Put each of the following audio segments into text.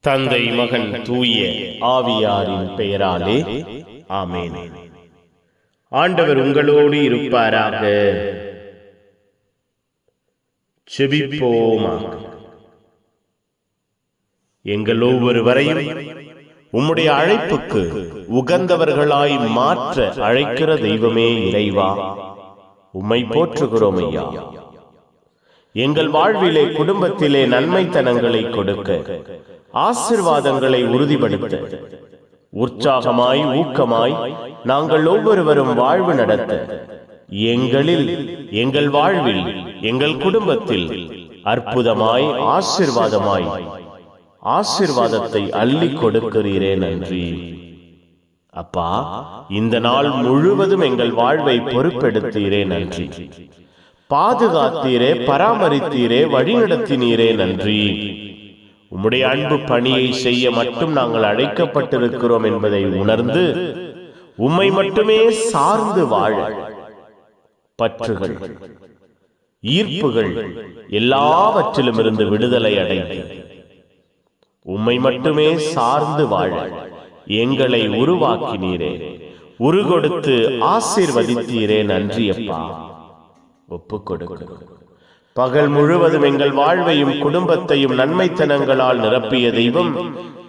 தந்தை மகன் தூய ஆவியாரின் பெயராலே. ஆமேன். ஆண்டவர் உங்களோடு இருப்பாராக. செபிப்போமாக. எங்கள் ஒவ்வொருவரையும் உம்முடைய அழைப்புக்கு உகந்தவர்களாய் மாற்ற அழைக்கிற தெய்வமே இறைவா. உம்மை போற்றுகிறோம் ஐயா. எங்கள் வாழ்விலே குடும்பத்திலே நன்மைத்தனங்களை கொடுக்க ஆசிர்வாதங்களை உறுதிப்படுத்த உற்சாகமாய் ஊக்கமாய் நாங்கள் ஒவ்வொருவரும் வாழ்வு நடத்த எங்களில் எங்கள் வாழ்வில் எங்கள் குடும்பத்தில் அற்புதமாய் ஆசிர்வாதமாய் ஆசிர்வாதத்தை அள்ளி கொடுக்கிறீரே நன்றி. அப்பா இந்த நாள் முழுவதும் எங்கள் வாழ்வை பொறுப்பெடுத்தீரே நன்றி. பாதுகாத்தீரே பராமரித்தீரே வழிநடத்தினீரே நன்றி. உம்முடைய அன்பு பணியை செய்ய மட்டும் நாங்கள் அழைக்கப்பட்டிருக்கிறோம் என்பதை உணர்ந்து உம்மை மட்டுமே சார்ந்து வாழ பற்றுகள் ஈர்ப்புகள் எல்லாவற்றிலும் இருந்து விடுதலை அடைந்து உம்மை மட்டுமே சார்ந்து வாழ எங்களை உருவாக்கினீரே உருகொடுத்து ஆசீர்வதித்தீரே நன்றி அப்பா ஒப்புக் கொடுக்கிறோம் பகல் முழுவதும் எங்கள் வாழ்வையும் குடும்பத்தையும் நன்மைத்தனங்களால் நிரப்பிய தெய்வம்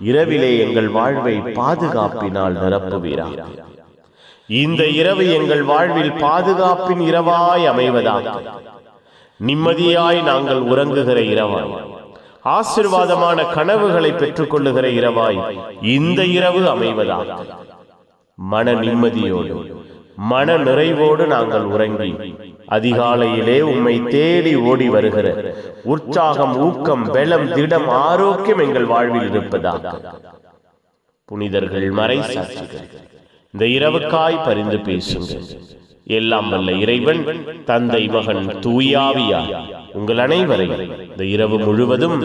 இரவிலே எங்கள் வாழ்வை பாதுகாப்பினால் நிரப்புவீராக இந்த இரவு எங்கள் வாழ்வில் பாதுகாப்பின் இரவாய் அமைவதாக நிம்மதியாய் நாங்கள் உறங்குகிற இரவாய். ஆசிர்வாதமான கனவுகளை பெற்றுக்கொள்ளுகிற இரவாய் இந்த இரவு அமைவதாக மன நிம்மதியோடு. மன நிறைவோடு நாங்கள் உறங்கி அதிகாலையிலே உம்மை தேடி ஓடி வருகிற உற்சாகம் ஊக்கம் பலம் திடம் ஆரோக்கியம் எங்கள் வாழ்வில் இருப்பதாக. புனிதர்கள் மறை சாட்சிகள் இந்த இரவுக்காய் பரிந்து பேசுங்கள். எல்லாம் வல்ல இறைவன் தந்தை மகன் தூயாவியா உங்கள் அனைவரையும் இந்த இரவு முழுவதும்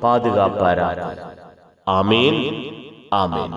பாதுகாப்பாராக. ஆமேன் ஆமேன்.